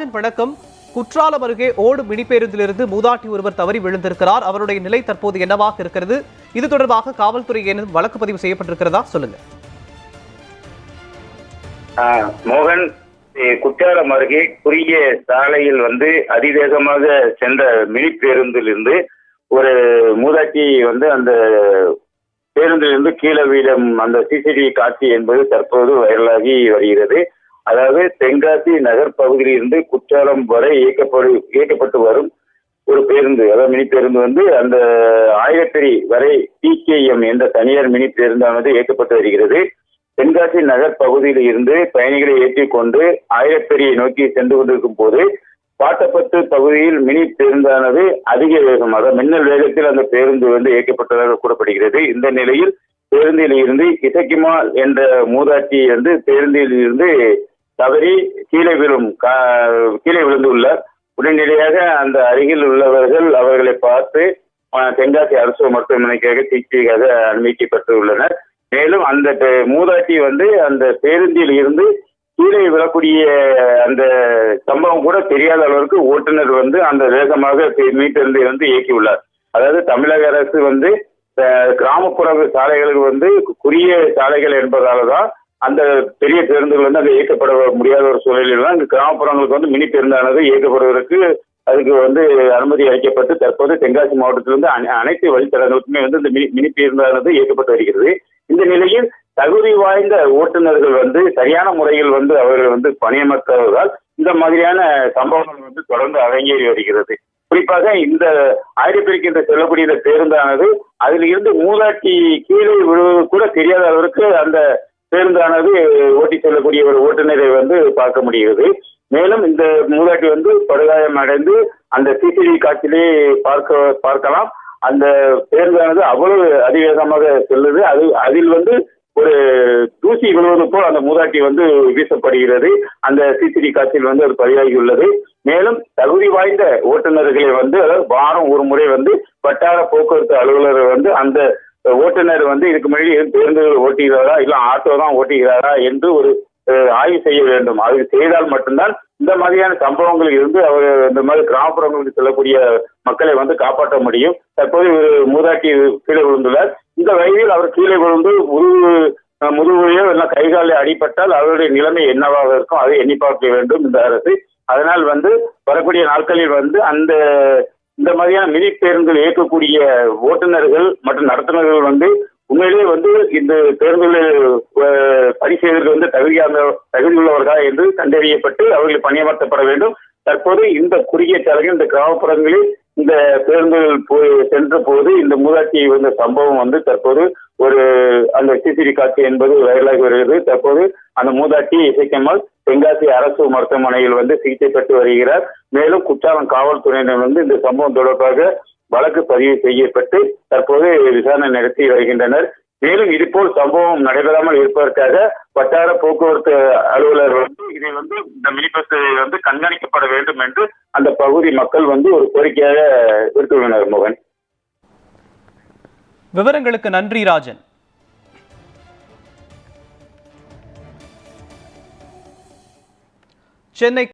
வணக்கம். குற்றாலம் அருகே ஓடு மினி பேருந்திலிருந்து மூதாட்டி ஒருவர் தவறி விழுந்திருக்கிறார். அவருடைய நிலை தற்போது என்னவாக இருக்கிறது? இது தொடர்பாக காவல்துறை ஏனும் வழக்கு பதிவு செய்யப்பட்டிருக்கிறதா சொல்லுங்க. மோகன் குற்றாலம் அருகே குறுகிய சாலையில் வந்து அதிவேகமாக சென்ற மினி பேருந்திலிருந்து ஒரு மூதாட்டி வந்து அந்த பேருந்திலிருந்து கீழே வீழும் அந்த சிசிடிவி காட்சி என்பது தற்போது வைரலாகி வருகிறது. அதாவது தென்காசி நகர் பகுதியிலிருந்து குற்றாலம் வரை இயக்கப்படு இயக்கப்பட்டு வரும் ஒரு பேருந்து அதாவது மினி பேருந்து வந்து அந்த ஆயிரத்தறி வரை டிகேஎம் என்ற தனியார் மினி பேருந்தானது இயக்கப்பட்டு வருகிறது. தென்காசி நகர் பகுதியில் இருந்து பயணிகளை ஏற்றிக்கொண்டு ஆயிரத்தறியை நோக்கி சென்று கொண்டிருக்கும் போது பாட்டப்பத்து பகுதியில் மினி பேருந்தானது அதிக வேகம் அதாவது மின்னல் வேகத்தில் அந்த பேருந்து வந்து இயக்கப்பட்டதாக கூறப்படுகிறது. இந்த நிலையில் பேருந்தில் இருந்து இசக்கிமால் என்ற மூதாட்டி வந்து பேருந்தில் இருந்து தவறி கீழே விழும் கா- கீழே விழுந்துள்ளார் உடனடியாக அந்த அருகில் உள்ளவர்கள் அவர்களை பார்த்து தென்காசி அரசு மருத்துவமனைக்காக சிகிச்சைக்காக அனுமதிக்கப்பட்டுள்ளனர் மேலும் அந்த மூதாட்டி வந்து அந்த பேருந்தில் இருந்து கீழே விழக்கூடிய அந்த சம்பவம் கூட தெரியாத அளவிற்கு ஓட்டுநர் வந்து அந்த வேகமாக மீட்டிருந்து இருந்து வந்து இயக்கியுள்ளார். அதாவது தமிழக அரசு வந்து கிராமப்புற சாலைகளுக்கு வந்து குறுகிய சாலைகள் என்பதால தான் அந்த பெரிய பேருந்துகள் வந்து அங்கே இயக்கப்பட முடியாத ஒரு சூழ்நிலையில் தான் இந்த கிராமப்புறங்களுக்கு வந்து மினி பேருந்தானது இயக்கப்படுவதற்கு அதுக்கு வந்து அனுமதி அளிக்கப்பட்டு தற்போது தென்காசி மாவட்டத்திலிருந்து அனை- அனைத்து வழித்தடங்களுக்குமே வந்து இந்த மினி மினி பேருந்தானது இயக்கப்பட்டு வருகிறது. இந்த நிலையில் தகுதி வாய்ந்த ஓட்டுநர்கள் வந்து சரியான முறையில் வந்து அவர்கள் வந்து பணியமர்த்தாததால் இந்த மாதிரியான சம்பவங்கள் வந்து தொடர்ந்து அரங்கேறி வருகிறது. குறிப்பாக இந்த ஆயிரப்பிற்கு செல்லக்கூடிய இந்த பேருந்தானது அதில் இருந்து மூதாட்டி கீழே விழுவது கூட தெரியாத அளவிற்கு அந்த பேருந்தானது ஓட்டி செல்லக்கூடிய ஒரு ஓட்டுநரை வந்து பார்க்க முடிகிறது. மேலும் இந்த மூதாட்டி வந்து படுகாயம் அடைந்து அந்த சிசிடிவி காட்சியிலே பார்க்க பார்க்கலாம். அந்த பேருந்தானது அவ்வளவு அதிவேகமாக செல்லுது. அது அதில் வந்து ஒரு தூசி விழுவது போல் அந்த மூதாட்டி வந்து வீசப்படுகிறது. அந்த சிசிடிவி காட்சியில் வந்து அது பதிவாகியுள்ளது. மேலும் தகுதி வாய்ந்த ஓட்டுநர்களை வந்து அதாவது வாரம் ஒரு முறை வந்து வட்டார போக்குவரத்து அலுவலர் வந்து அந்த ஓட்டுநர் வந்து இதுக்கு முன்னாடி பேருந்து பேருந்துகள் ஓட்டுகிறாரா இல்ல ஆட்டோ தான் ஓட்டுகிறாரா என்று ஒரு ஆய்வு செய்ய வேண்டும். அது செய்தால் மட்டும்தான் இந்த மாதிரியான சம்பவங்களில் இருந்து அவர் இந்த மாதிரி கிராமப்புறங்களுக்கு செல்லக்கூடிய மக்களை வந்து காப்பாற்ற முடியும். தற்போது ஒரு மூதாட்டி கீழே விழுந்துள்ளார். இந்த வயதில் அவர் கீழே விழுந்து முதுகு முதுகுலையோ இல்லை கைகாலில் அடிபட்டால் அவருடைய நிலைமை என்னவாக இருக்கும்? அதை எண்ணி பார்க்க வேண்டும் இந்த அரசு. அதனால் வந்து வரக்கூடிய நாட்களில் வந்து அந்த இந்த மாதிரியான மினி பேருந்துகள் இயக்கக்கூடிய ஓட்டுநர்கள் மற்றும் நடத்துனர்கள் வந்து உண்மையிலேயே வந்து இந்த பேருந்துகளில் பணி செய்வதற்கு வந்து தகுதியான தகுதி உள்ளவர்களா என்று கண்டறியப்பட்டு அவர்கள் பணியமர்த்தப்பட வேண்டும். தற்போது இந்த குறுகிய சாலைகள் இந்த கிராமப்புறங்களில் இந்த பேருந்துகள் போய் சென்ற போது இந்த மூதாட்டி வந்த சம்பவம் வந்து தற்போது ஒரு அந்த சிசிடி காட்சி என்பது வைரலாகி வருகிறது. தற்போது அந்த மூதாட்டி இசைக்கம்மாள் தென்காசி அரசு மருத்துவமனையில் வந்து சிகிச்சை பெற்று வருகிறார். மேலும் குற்றாலம் காவல்துறையினர் வந்து இந்த சம்பவம் தொடர்பாக வழக்கு பதிவு செய்யப்பட்டு தற்போது விசாரணை நடத்தி வருகின்றனர். மேலும் இதுபோல் சம்பவம் நடைபெறாமல் இருப்பதற்காக வட்டார போக்குவரத்து அலுவலர் வந்து இதை வந்து இந்த மினி பஸ் வந்து கண்காணிக்கப்பட வேண்டும் என்று அந்த பகுதி மக்கள் வந்து ஒரு கோரிக்கையாக விடுத்துள்ளனர் மோகன். விவரங்களுக்கு நன்றி ராஜன். சென்னை